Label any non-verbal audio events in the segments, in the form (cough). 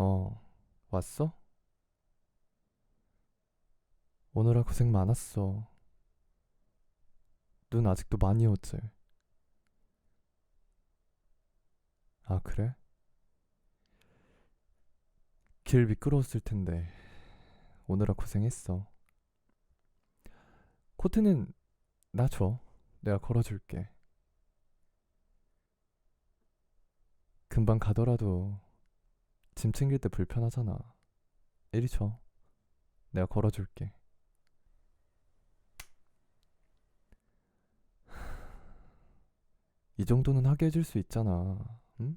어, 왔어? 오느라 고생 많았어. 눈 아직도 많이 오지? 아, 그래? 길 미끄러웠을 텐데, 오느라 고생했어. 코트는 나 줘. 내가 걸어줄게. 금방 가더라도 짐 챙길 때 불편하잖아. 이리 줘. 내가 걸어줄게. (sighs) 이 정도는 하게 해줄 수 있잖아. 응?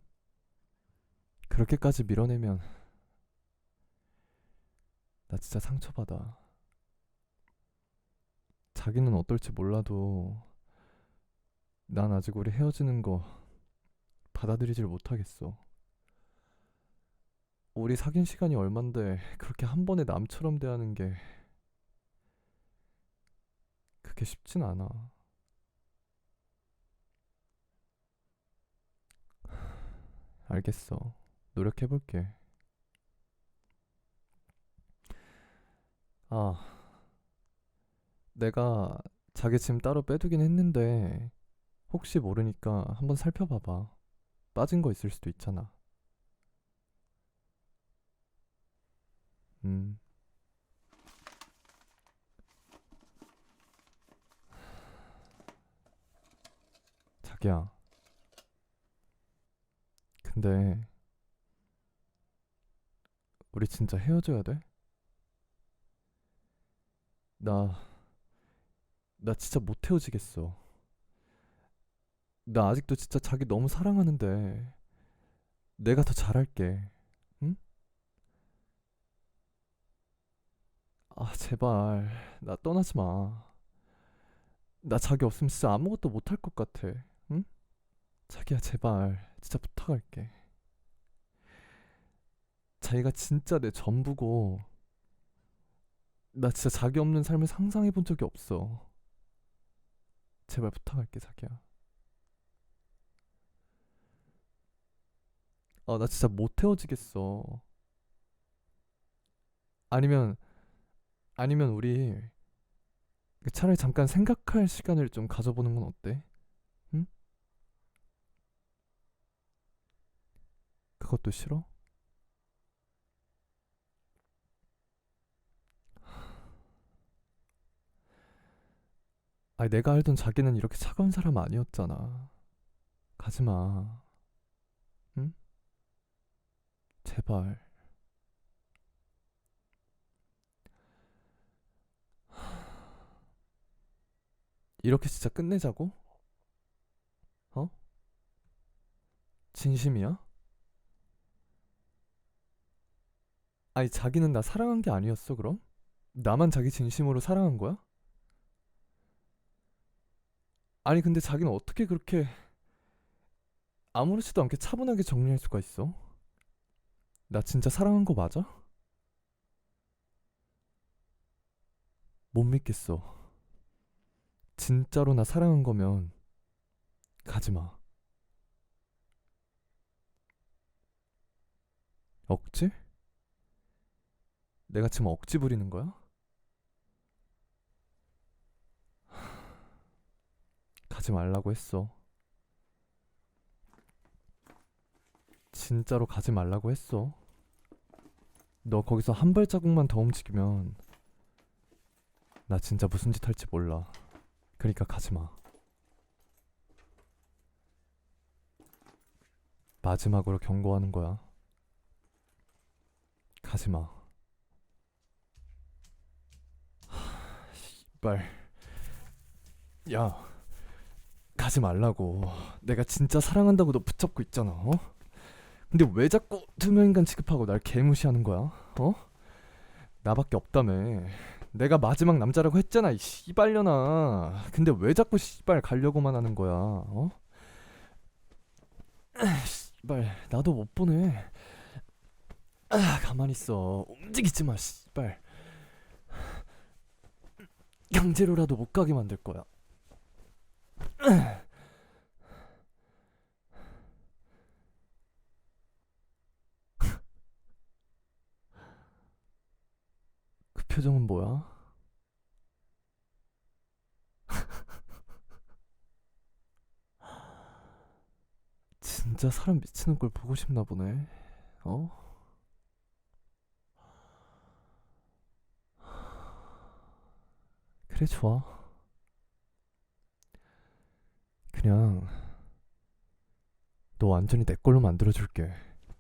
그렇게까지 밀어내면 (sighs) 나 진짜 상처받아. 자기는 어떨지 몰라도 난 아직 우리 헤어지는 거 받아들이질 못하겠어. 우리 사귄 시간이 얼만데 그렇게 한 번에 남처럼 대하는 게 그게 쉽진 않아. 알겠어. 노력해볼게. 아, 내가 자기 짐 따로 빼두긴 했는데 혹시 모르니까 한번 살펴봐봐. 빠진 거 있을 수도 있잖아. 음, 자기야. 근데 우리 진짜 헤어져야 돼? 나, 나 진짜 못 헤어지겠어. 나 아직도 진짜 자기 너무 사랑하는데 내가 더 잘할게. 응? 아, 제발. 나 떠나지 마. 나 자기 없으면 진짜 아무것도 못할 것 같아. 응? 자기야, 제발. 진짜 부탁할게. 자기가 진짜 내 전부고, 나 진짜 자기 없는 삶을 상상해 본 적이 없어. 제발 부탁할게, 자기야. 아, 나 진짜 못 헤어지겠어. 아니면, 아니면 우리 차라리 잠깐 생각할 시간을 좀 가져보는 건 어때? 응? 그것도 싫어? 아니, 내가 알던 자기는 이렇게 차가운 사람 아니었잖아. 가지 마. 응? 제발. 이렇게 진짜 끝내자고? 어? 진심이야? 아니, 자기는 나 사랑한 게 아니었어, 그럼? 나만 자기 진심으로 사랑한 거야? 아니, 근데 자기는 어떻게 그렇게 아무렇지도 않게 차분하게 정리할 수가 있어? 나 진짜 사랑한 거 맞아? 못 믿겠어. 진짜로 나 사랑한 거면 가지 마. 억지? 내가 지금 억지 부리는 거야? (sighs) 가지 말라고 했어. 진짜로 가지 말라고 했어. 너 거기서 한 발자국만 더 움직이면 나 진짜 무슨 짓 할지 몰라. 그러니까 가지 마. 마지막으로 경고하는 거야. 가지 마. 씨발. 야, 가지 말라고. 내가 진짜 사랑한다고 너 붙잡고 있잖아. 어? 근데 왜 자꾸 투명인간 취급하고 날 개무시하는 거야? 어? 나밖에 없다며. 내가 마지막 남자라고 했잖아, 이 씨발려나. 근데 왜 자꾸 씨발 가려고만 하는 거야? 어? 씨발, 나도 못 보네. 아, 가만히 있어. 움직이지 마, 씨발. 강제로라도 못 가게 만들 거야. 표정은 뭐야? (laughs) 진짜 사람 미치는 걸 보고 싶나 보네. 어? 그래, 좋아. 그냥 너 완전히 내 걸로 만들어줄게.